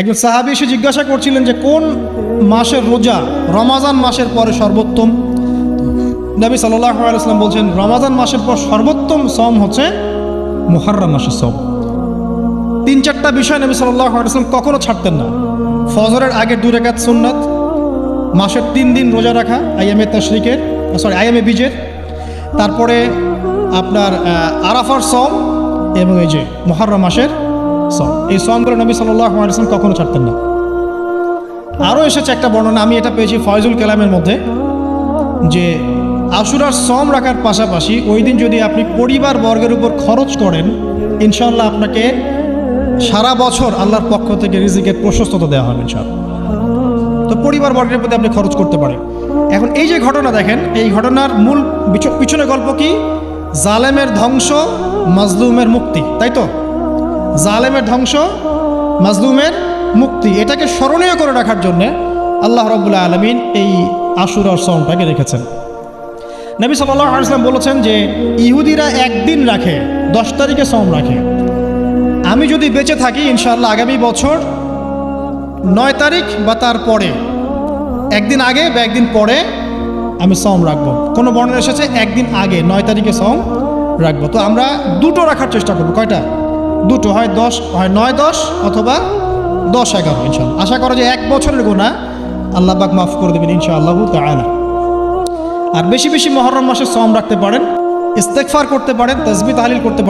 একজন সাহাবি এসে জিজ্ঞাসা করছিলেন যে, কোন মাসের রোজা? রমাজান মাসের পরে সর্বোত্তম? নবী আলাইসলাম বলছেন, রমাজান মাসের পর সর্বোত্তম সম হচ্ছে মুহাররম মাসের সম তিন চারটা বিষয় নবী আলাইসলাম কখনো ছাড়তেন না। ফজরের আগে দু রেখাত সুন্নাত, মাসের তিন দিন রোজা রাখা আইএমএ তশরিকের সরি আইএমএ বীজের, তারপরে আপনার আরাফার সম এবং এই যে মহরম মাসের সম এই সমগুলো নবী সাল্লাহ আলাইসলাম কখনো ছাড়তেন না। আরও এসেছে একটা বর্ণনা, আমি এটা পেয়েছি ফয়জুল কালামের মধ্যে, যে আশুরার সম রাখার পাশাপাশি ওই দিন যদি আপনি পরিবার বর্গের উপর খরচ করেন ইনশাল্লাহ আপনাকে সারা বছর আল্লাহর পক্ষ থেকে রিজিকের প্রশস্ততা দেওয়া হবে ইনশাল্লাহ তো পরিবার বর্গের প্রতি আপনি খরচ করতে পারেন। এখন এই যে ঘটনা দেখেন, এই ঘটনার মূল পিছ- পিছনে গল্প কি? জালেমের ধ্বংস, মাজলুমের মুক্তি, তাই তো? জালেমের ধ্বংস, মাজলুমের মুক্তি। এটাকে স্মরণীয় করে রাখার জন্যে আল্লাহ রবুল্লাহ আলমিন এই আশুরার সমটাকে রেখেছেন। নবী সাল্লাহ আলাইসলাম বলেছেন যে, ইহুদিরা একদিন রাখে, দশ তারিখে সম রাখে। আমি যদি বেঁচে থাকি ইনশাল্লাহ আগামী বছর নয় তারিখ বা তার পরে, একদিন আগে বা একদিন পরে আমি সম রাখব। কোনো বর্ণনা এসেছে, একদিন আগে, নয় তারিখে সম রাখব। তো আমরা দুটো রাখার চেষ্টা করব। কয়টা? দুটো হয় দশ, হয় নয় দশ অথবা দশ এগারো ইনশাল্লাহ। আশা করা যে এক বছরের গোনা আল্লাহ বাক মাফ করে দেবেন ইনশাআল্লাহ তাআলা। আর বেশি বেশি মহরম মাসে সম রাখতে পারেন ইস্তেকফার করতে পারেন তসবি তাহলিল করতে পারেন।